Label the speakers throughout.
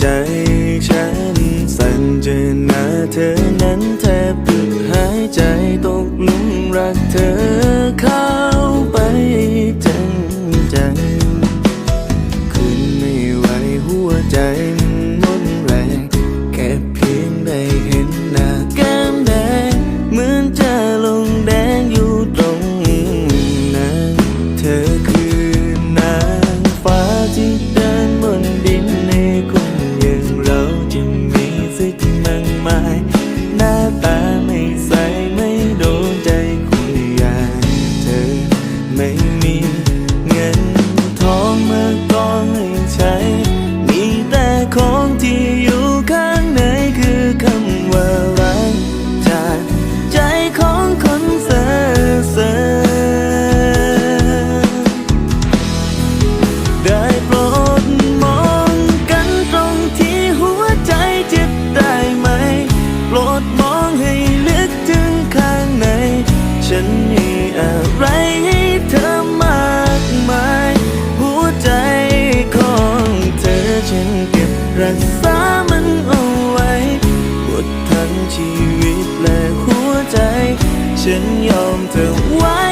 Speaker 1: ใจฉันสั่นเจอหน้าเธอนั้นแทบหยุดหายใจตกหลุมรักเธอเข้าไปเธ ดมองให้ลึกถึงข้างใน ฉันมีอะไรให้เธอมากมาย หัวใจของเธอฉันเก็บรักษามันเอาไว้หมดทั้งชีวิตและหัวใจ ฉันยอมเธอไว้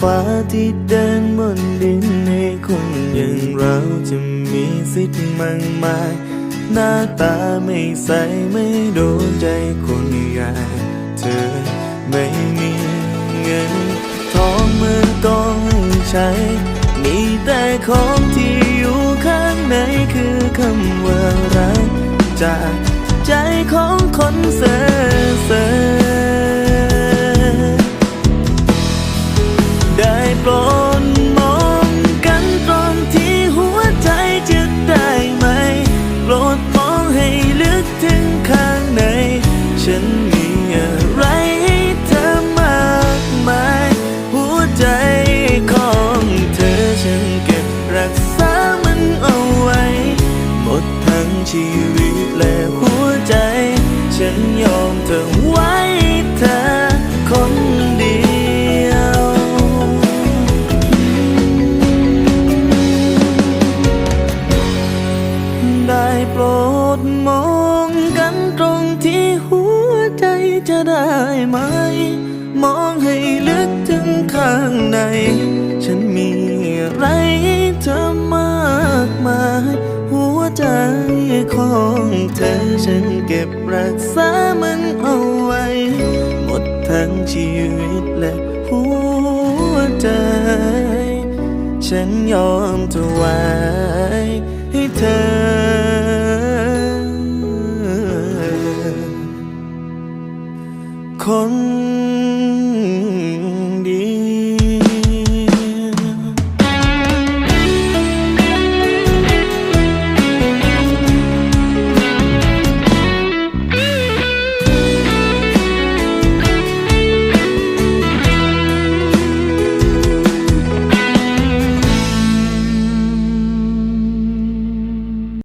Speaker 1: ฟ้าที่เดินบนดินให้คนอย่างเราจะมีสิทธิ์มากมาย หน้าตาไม่ใสไม่โดนใจคนอย่างเธอไม่มีเงิน ทองมือกองให้ใช้ มีแต่ของที่อยู่ข้างในคือคำว่ารักจากใจของคนเซ่อ ชีวิตและหัวใจ ฉันยอมเธอไว้เธอคนเดียว ได้โปรดมองกันตรงที่หัวใจจะได้ไหม มองให้ลึกถึงข้างใน องเธอฉันเก็บรักษามันเอาไว้ หมดทั้งชีวิตและหัวใจ ฉันยอมเธอไวให้เธอ คน